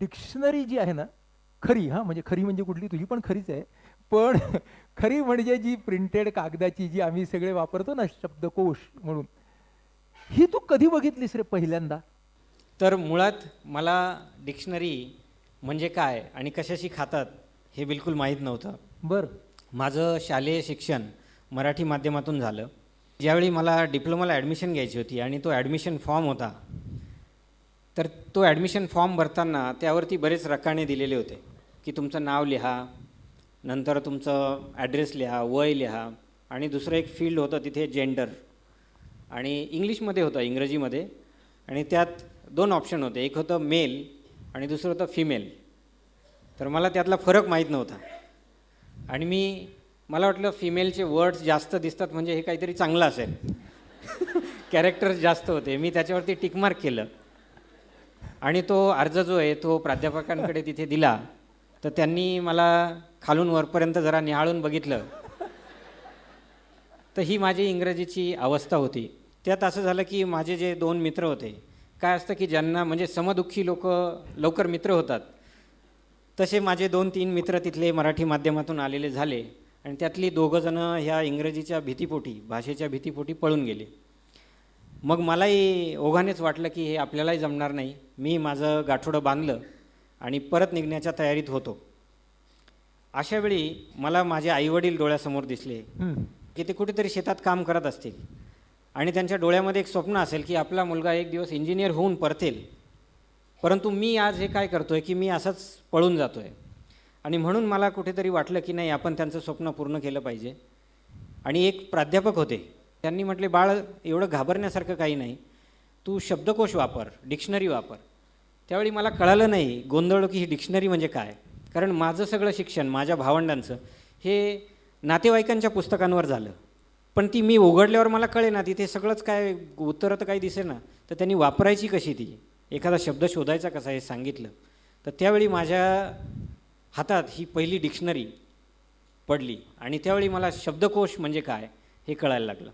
Dictionary जी आहे ना खरी हा म्हणजे खरी म्हणजे कुठली तुझी पण खरीच आहे. पण खरी म्हणजे जी प्रिंटेड कागदाची जी आम्ही सगळे वापरतो ना शब्दकोश म्हणून ही तू कधी बघितलीस रे पहिल्यांदा? तर मुळात मला डिक्शनरी म्हणजे काय आणि कशाशी खातात हे बिलकुल माहीत नव्हतं. बर. माझं शालेय शिक्षण मराठी माध्यमातून झालं. ज्यावेळी मला डिप्लोमाला ॲडमिशन घ्यायची होती आणि तो ॲडमिशन फॉर्म होता तर तो ॲडमिशन फॉर्म भरताना त्यावरती बरेच रकाने दिलेले होते. की तुमचं नाव लिहा नंतर तुमचं ॲड्रेस लिहा वय लिहा आणि दुसरं एक फील्ड होतं तिथे जेंडर आणि इंग्लिशमध्ये होतं इंग्रजीमध्ये. आणि त्यात दोन ऑप्शन होते. एक होतं मेल आणि दुसरं होतं फिमेल तर मला त्यातला फरक माहीत नव्हता. आणि मी मला वाटलं फिमेलचे वर्ड्स जास्त दिसतात म्हणजे हे काहीतरी चांगलं असेल. कॅरेक्टर्स जास्त होते. मी त्याच्यावरती टिकमार्क केलं. आणि तो अर्ज जो आहे तो प्राध्यापकांकडे तिथे दिला. तर त्यांनी मला खालून वरपर्यंत जरा निहाळून बघितलं. तर ही माझी इंग्रजीची अवस्था होती. त्यात असं झालं की माझे जे दोन मित्र होते काय असतं की ज्यांना म्हणजे समदुःखी लोक लवकर मित्र होतात. तसे माझे दोन तीन मित्र तिथले मराठी माध्यमातून आलेले झाले आणि त्यातली दोघंजणं ह्या इंग्रजीच्या भीतीपोटी भाषेच्या भीतीपोटी पळून गेले. मग मलाही ओघानेच वाटलं की हे आपल्यालाही जमणार नाही. मी माझं गाठोडं बांधलं आणि परत निघण्याच्या तयारीत होतो. अशावेळी मला माझे आईवडील डोळ्यासमोर दिसले. की ते कुठेतरी शेतात काम करत असतील आणि त्यांच्या डोळ्यामध्ये एक स्वप्न असेल की आपला मुलगा एक दिवस इंजिनियर होऊन परतेल. परंतु मी आज हे काय करतो आहे की मी असंच पळून जातो आहे आणि म्हणून मला कुठेतरी वाटलं की नाही आपण त्यांचं स्वप्न पूर्ण केलं पाहिजे. आणि एक प्राध्यापक होते. त्यांनी म्हटले बाळ एवढं घाबरण्यासारखं काही नाही. तू शब्दकोश वापर डिक्शनरी वापर. त्यावेळी मला कळालं नाही गोंधळ की ही डिक्शनरी म्हणजे काय? कारण माझं सगळं शिक्षण माझ्या भावंडांचं हे नातेवाईकांच्या पुस्तकांवर झालं. पण ती मी उघडल्यावर मला कळे ना तिथे सगळंच काय उत्तरं तर काही दिसे ना तर त्यांनी वापरायची कशी ती? एखादा शब्द शोधायचा कसा हे सांगितलं. तर त्यावेळी माझ्या हातात ही पहिली डिक्शनरी पडली आणि त्यावेळी मला शब्दकोश म्हणजे काय हे कळायला लागलं.